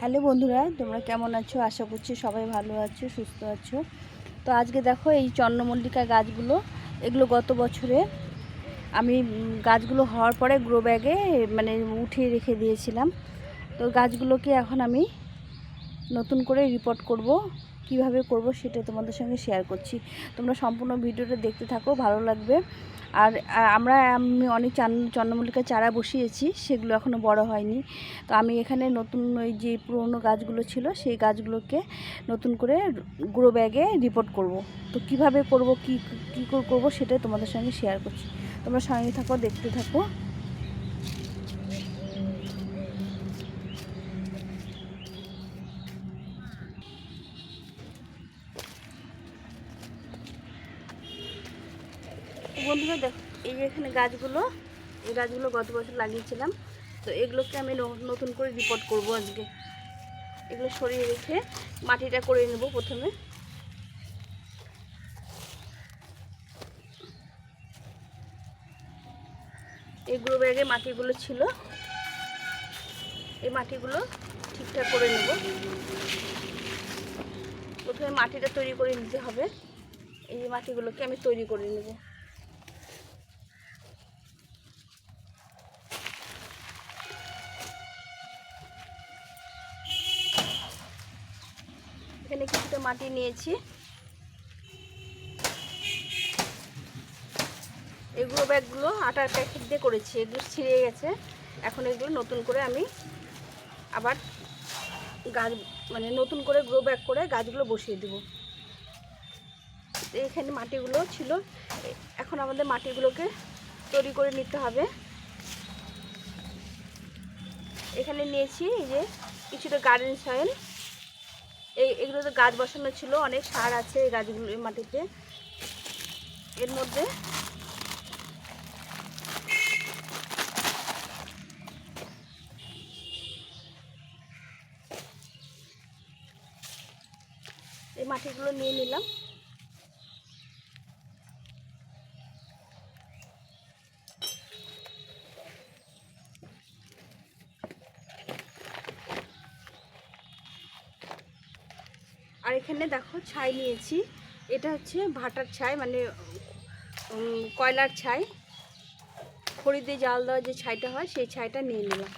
Hello বন্ধুরা, তোমরা কেমন আছো? আশা করছি সবাই ভালো আছো, সুস্থ আছো। তো আজকে দেখো এই চন্দ্রমল্লিকা গাছগুলো, এগুলো গত বছরে আমি গাছগুলো হওয়ার পরে গ্রো ব্যাগে মানে উঠিয়ে রেখে দিয়েছিলাম। তো গাছগুলোকে এখন আমি নতুন করে রিপোর্ট করব। কীভাবে করব সেটা তোমাদের সঙ্গে শেয়ার করছি। তোমরা সম্পূর্ণ ভিডিওটা দেখতে থাকো, ভালো লাগবে। আর আমরা, আমি অনেক চান, চন্দ্রমল্লিকা চারা বসিয়েছি, সেগুলো এখনও বড় হয়নি। তো আমি এখানে নতুন ওই যে পুরনো গাছগুলো ছিল, সেই গাছগুলোকে নতুন করে গ্রো ব্যাগে রিপোর্ট করব। তো কীভাবে করব, কি, কী করে, করব সেটাই তোমাদের সঙ্গে শেয়ার করছি। তোমরা সঙ্গে থাকো, দেখতে থাকো। বন্ধুরা দেখো, এই যে এখানে গাছগুলো, এই গাছগুলো গত বছর লাগিয়েছিলাম। তো এগুলোকে আমি নতুন করে রিপোর্ট করব আজকে। এগুলো সরিয়ে রেখে মাটিটা করে নেব প্রথমে। এই গ্রো ব্যাগে মাটিগুলো ছিল। এই মাটিগুলো ঠিকঠাক করে নেব। প্রথমে মাটিটা তৈরি করে নিতে হবে। এই মাটিগুলোকে আমি তৈরি করে নেব। মাটি নিয়েছি। এগুলো ব্যাগগুলো আটার প্যাকেট দিয়ে করেছি, এগুলো ছিঁড়ে গেছে। এখন এগুলো নতুন করে আমি আবার গাছ মানে নতুন করে গ্রো ব্যাগ করে গাছগুলো বসিয়ে দেবো। এখানে মাটিগুলো ছিল, এখন আমাদের মাটিগুলোকে তৈরি করে নিতে হবে। এখানে নিয়েছি এই যে কিছুটা গার্ডেন সয়েল এই এগুলো তো গাছ বসানো ছিল, অনেক সার আছে এই গাছগুলো এই মাটিতে। এর মধ্যে এই মাটিগুলো নিয়ে নিলাম। আর এখানে দেখো ছাই নিয়েছি। এটা হচ্ছে ভাটার ছাই মানে কয়লার ছাই। খড়িতে জাল দেওয়া যে ছাইটা হয়, সেই ছাইটা নিয়ে নিলাম।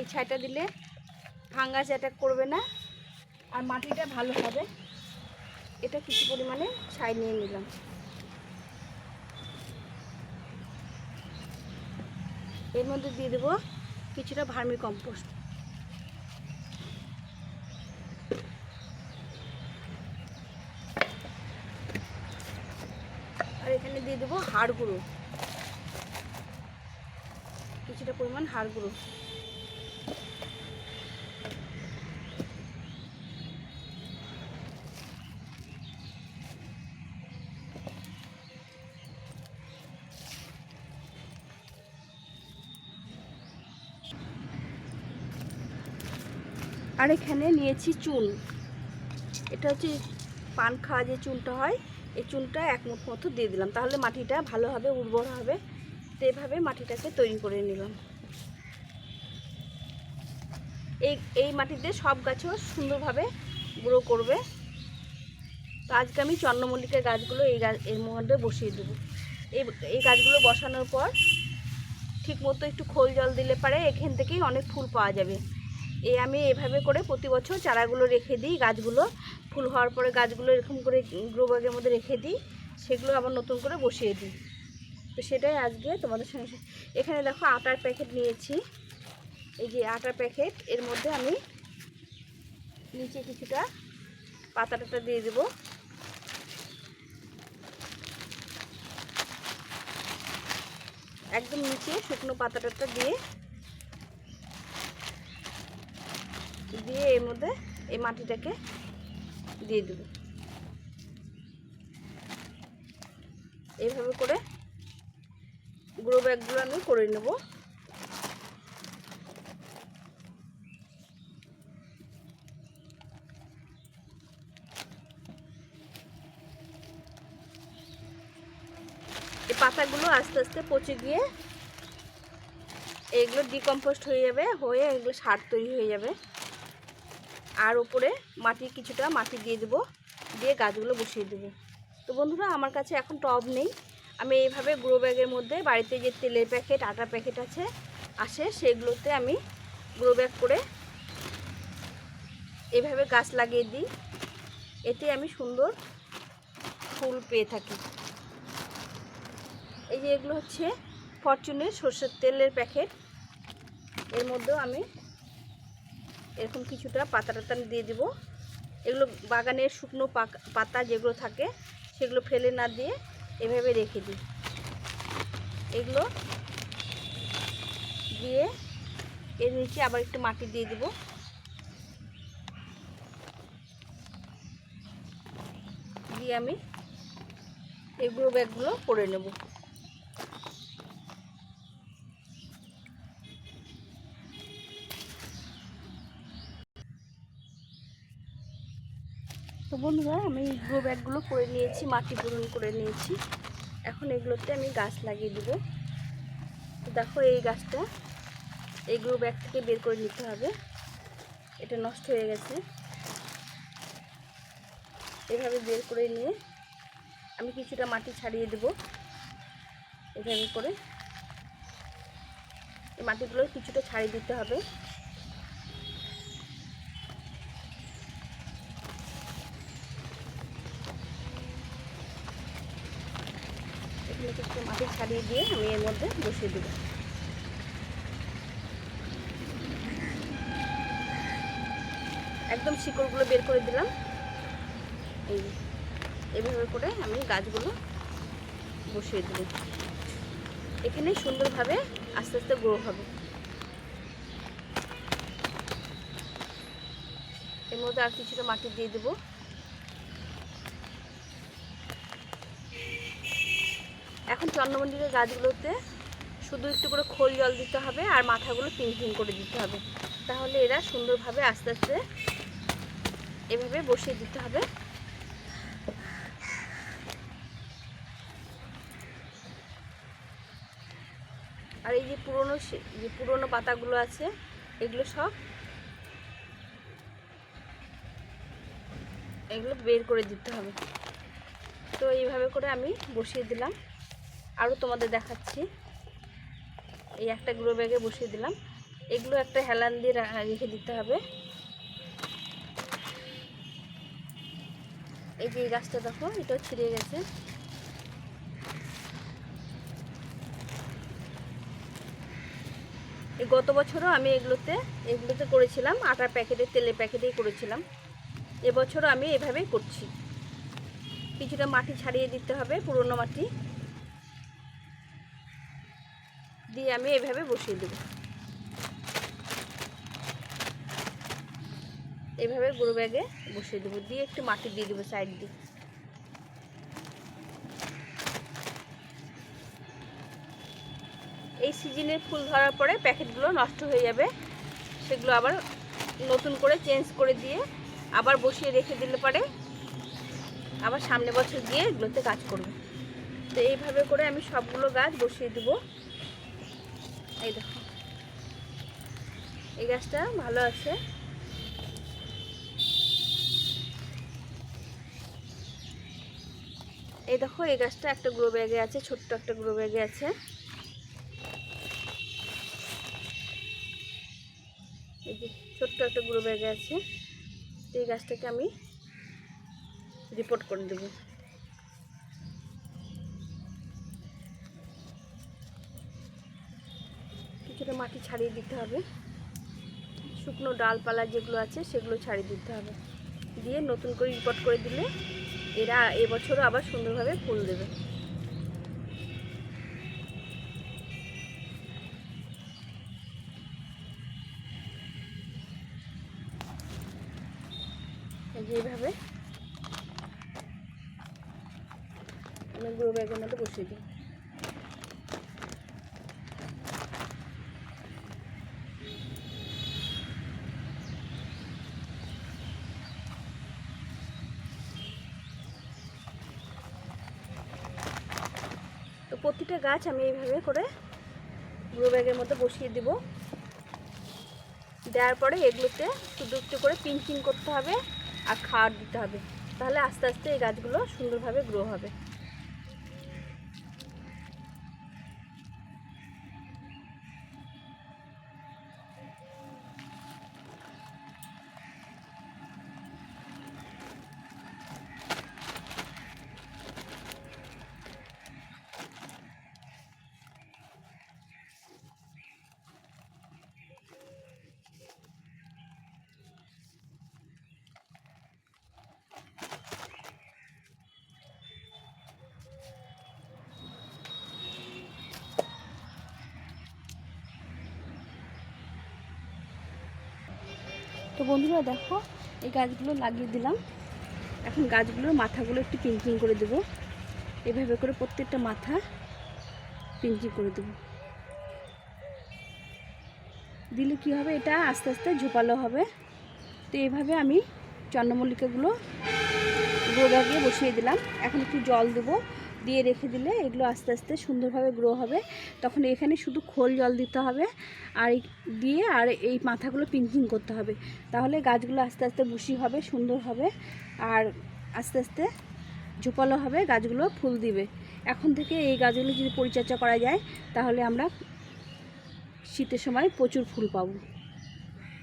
এই ছাইটা দিলে ফাঙ্গাস অ্যাটাক করবে না, আর মাটিটা ভালো হবে। এটা কিছু পরিমাণে ছাই নিয়ে নিলাম। এর মধ্যে দিয়ে দেবো কিছুটা ভার্মি কম্পোস্ট আর এখানে দিয়ে দেবো হাড় গুঁড়ো কিছুটা পরিমাণ হাড় গুঁড়ো আর এখানে নিয়েছি চুন। এটা হচ্ছে পান খাওয়া যে চুনটা হয়, এই চুনটা এক মুঠ মতো দিয়ে দিলাম। তাহলে মাটিটা ভালোভাবে উর্বর হবে। তো এইভাবে মাটিটাকে তৈরি করে নিলাম। এই এই মাটিতে সব গাছও সুন্দরভাবে গ্রো করবে। তো আজকে আমি চন্দ্রমল্লিকার গাছগুলো এই গাছ এর মধ্যে বসিয়ে দেবো। এই এই গাছগুলো বসানোর পর ঠিক মতো একটু খোল জল দিলে পারে, এখান থেকেই অনেক ফুল পাওয়া যাবে। এই আমি এভাবে করে প্রতি বছর চারাগুলো রেখে দিই, গাছগুলো। ফুল হওয়ার পরে গাছগুলো এরকম করে গ্রো মধ্যে রেখে দিই, সেগুলো আবার নতুন করে বসিয়ে দিই। তো সেটাই আজকে তোমাদের সঙ্গে এখানে দেখো আটার প্যাকেট নিয়েছি। এই যে আটার প্যাকেট, এর মধ্যে আমি নিচে কিছুটা পাতা টাতা দিয়ে দেবো। একদম নিচে শুকনো পাতা টাতা দিয়ে দিয়ে এর মধ্যে এই মাটিটাকে দিয়ে দেব। এইভাবে করে গ্রো ব্যাগগুলো আমি করে নেব। এই পাতাগুলো আস্তে আস্তে পচে গিয়ে এগুলো ডিকম্পোস্ট হয়ে যাবে, হয়ে এগুলো সার তৈরি হয়ে যাবে। আর ওপরে মাটি কিছুটা মাটি দিয়ে দেবো, দিয়ে গাছগুলো বসিয়ে দেবো। তো বন্ধুরা, আমার কাছে এখন টব নেই। আমি এইভাবে গ্রো ব্যাগের মধ্যে বাড়িতে যে তেলের প্যাকেট, আটা প্যাকেট আছে, আসে, সেগুলোতে আমি গ্রো ব্যাগ করে এভাবে গাছ লাগিয়ে দিই। এতে আমি সুন্দর ফুল পেয়ে থাকি। এই যে এগুলো হচ্ছে ফরচুনের সর্ষের তেলের প্যাকেট। এর মধ্যেও আমি এরকম কিছুটা পাতা টাতা দিয়ে দেবো। এগুলো বাগানের শুকনো পাতা যেগুলো থাকে, সেগুলো ফেলে না দিয়ে এভাবে রেখে দিই। এগুলো দিয়ে এর নিচে আবার একটু মাটি দিয়ে দিব। দিয়ে আমি এগুলো ব্যাগগুলো করে নেব। তো বন্ধুরা, আমি গ্রো ব্যাগগুলো করে নিয়েছি, মাটি পূরণ করে নিয়েছি। এখন এগুলোতে আমি গাছ লাগিয়ে দেবো। তো দেখো এই গাছটা, এই গ্রো ব্যাগ থেকে বের করে নিতে হবে। এটা নষ্ট হয়ে গেছে। এভাবে বের করে নিয়ে আমি কিছুটা মাটি ছাড়িয়ে দেব। এভাবে করে। এই মাটিগুলো কিছুটা ছাড়িয়ে দিতে হবে। এগুলো কিছু মাটি ছাড়িয়ে দিয়ে আমি এর মধ্যে বসিয়ে দেবো। একদম শিকড়গুলো বের করে দিলাম। এই এভাবে করে আমি গাছগুলো বসিয়ে দেবো। এখানে সুন্দরভাবে আস্তে আস্তে গ্রো হবে। এর মধ্যে আর কিছুটা মাটি দিয়ে দেবো। এখন চন্দ্রমন্দিরের গাছগুলোতে শুধু একটু করে খোল জল দিতে হবে আর মাথাগুলো পিন পিন করে দিতে হবে। তাহলে এরা সুন্দরভাবে আস্তে আস্তে এভাবে বসিয়ে দিতে হবে। আর এই যে পুরনো যে পুরনো পাতাগুলো আছে, এগুলো সব এগুলো বের করে দিতে হবে। তো এইভাবে করে আমি বসিয়ে দিলাম। আরও তোমাদের দেখাচ্ছি। এই একটা গ্রো ব্যাগে বসিয়ে দিলাম। এগুলো একটা হেলান দিয়ে রেখে দিতে হবে। এই যে এই গাছটা দেখো, এটাও ছিঁড়ে গেছে। এই গত বছরও আমি এগুলোতে এগুলোতে করেছিলাম আটার প্যাকেটে, তেলের প্যাকেটেই করেছিলাম। এবছরও আমি এভাবেই করছি। কিছুটা মাটি ছাড়িয়ে দিতে হবে, পুরনো মাটি। দিয়ে আমি এভাবে বসিয়ে দেব। এভাবে গুঁড়ো ব্যাগে বসিয়ে দেবো। দিয়ে একটু মাটি দিয়ে দেবো সাইড দিয়ে। এই সিজনে ফুল ধরার পরে প্যাকেটগুলো নষ্ট হয়ে যাবে। সেগুলো আবার নতুন করে চেঞ্জ করে দিয়ে আবার বসিয়ে রেখে দিলে পরে আবার সামনে বছর গিয়ে এগুলোতে কাজ করবে। তো এইভাবে করে আমি সবগুলো গাছ বসিয়ে দেবো। এই দেখো। এই গাছটা ভালো আছে। এই দেখো, এই গাছটা একটা গ্রো ব্যাগে আছে, ছোট্ট একটা গ্রো ব্যাগে আছে। এই যে ছোট্ট একটা গ্রো ব্যাগে আছে। এই গাছটাকে আমি রিপোর্ট করে দেবো। কিছুটা মাটি ছাড়িয়ে দিতে হবে। শুকনো ডালপালা যেগুলো আছে, সেগুলো ছাড়িয়ে দিতে হবে। দিয়ে নতুন করে রিপোর্ট করে দিলে এরা এবছরও আবার সুন্দরভাবে ফুল দেবে। এই যে এইভাবে আমি গ্রো ব্যাগের মধ্যে বসিয়ে দিই তো প্রতিটা গাছ, আমি এইভাবে করে গ্রো ব্যাগের মধ্যে বসিয়ে দিব। দেওয়ার পরে এগুলোতে শুধু একটু করে পিঞ্চিং করতে হবে আর খাওয়ার দিতে হবে। তাহলে আস্তে আস্তে এই গাছগুলো সুন্দরভাবে গ্রো হবে। বন্ধুরা দেখো, এই গাছগুলো লাগিয়ে দিলাম। এখন গাছগুলোর মাথাগুলো একটু পিঞ্চিং করে দেব। এভাবে করে প্রত্যেকটা মাথা পিঞ্চিং করে দেব। দিলে কি হবে? এটা আস্তে আস্তে ঝোপালো হবে। তো এইভাবে আমি চন্দ্রমল্লিকাগুলো গ্রো ব্যাগে বসিয়ে দিলাম। এখন একটু জল দেবো। দিয়ে রেখে দিলে এগুলো আস্তে আস্তে সুন্দরভাবে গ্রো হবে। তখন এখানে শুধু খোল জল দিতে হবে আর দিয়ে আর এই মাথাগুলো পিঞ্চিং করতে হবে। তাহলে গাছগুলো আস্তে আস্তে বুশি হবে, সুন্দর হবে আর আস্তে আস্তে ঝোপালো হবে, গাছগুলো ফুল দিবে। এখন থেকে এই গাছগুলো যদি পরিচর্যা করা যায়, তাহলে আমরা শীতের সময় প্রচুর ফুল পাবো।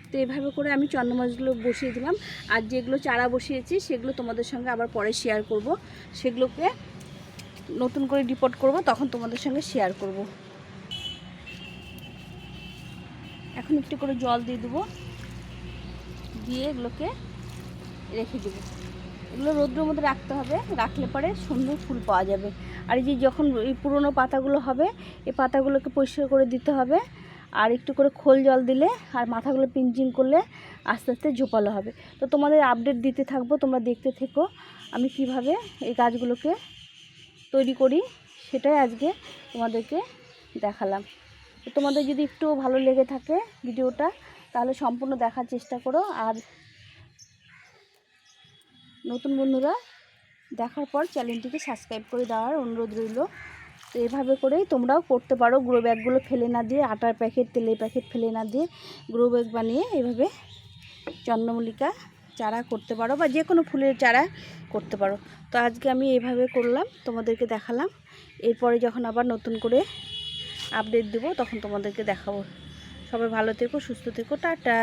তো এইভাবে করে আমি চন্দ্রমাছগুলো বসিয়ে দিলাম। আর যেগুলো চারা বসিয়েছি, সেগুলো তোমাদের সঙ্গে আবার পরে শেয়ার করব। সেগুলোকে নতুন করে রিপোর্ট করব, তখন তোমাদের সঙ্গে শেয়ার করব। এখন একটু করে জল দিয়ে দেবো। দিয়ে এগুলোকে রেখে দেবো। এগুলো রৌদ্রের মধ্যে রাখতে হবে, রাখলে পরে সুন্দর ফুল পাওয়া যাবে। আর এই যে যখন এই পুরনো পাতাগুলো হবে, এই পাতাগুলোকে পরিষ্কার করে দিতে হবে। আর একটু করে খোল জল দিলে আর মাথাগুলো পিঞ্চিং করলে আস্তে আস্তে ঝোপালো হবে। তো তোমাদের আপডেট দিতে থাকব, তোমরা দেখতে থেকো আমি কীভাবে এই গাছগুলোকে তৈরি করি, সেটাই আজকে তোমাদেরকে দেখালাম। তোমাদের যদি একটু ভালো লেগে থাকে ভিডিওটা, তাহলে সম্পূর্ণ দেখার চেষ্টা করো। আর নতুন বন্ধুরা, দেখার পর চ্যানেলটিকে সাবস্ক্রাইব করে দেওয়ার অনুরোধ রইল। তো এভাবে করেই তোমরাও করতে পারো গ্রো ব্যাগগুলো ফেলে না দিয়ে, আটার প্যাকেট, তেলের প্যাকেট ফেলে না দিয়ে গ্রো ব্যাগ বানিয়ে এভাবে চন্দ্রমল্লিকা চারা করতে পারো বা যে কোনো ফুলের চারা করতে পারো। তো আজকে আমি এভাবে করলাম, তোমাদেরকে দেখালাম। এরপরে যখন আবার নতুন করে আপডেট দেবো, তখন তোমাদেরকে দেখাবো। সবাই ভালো থেকো, সুস্থ থেকো, টাটা।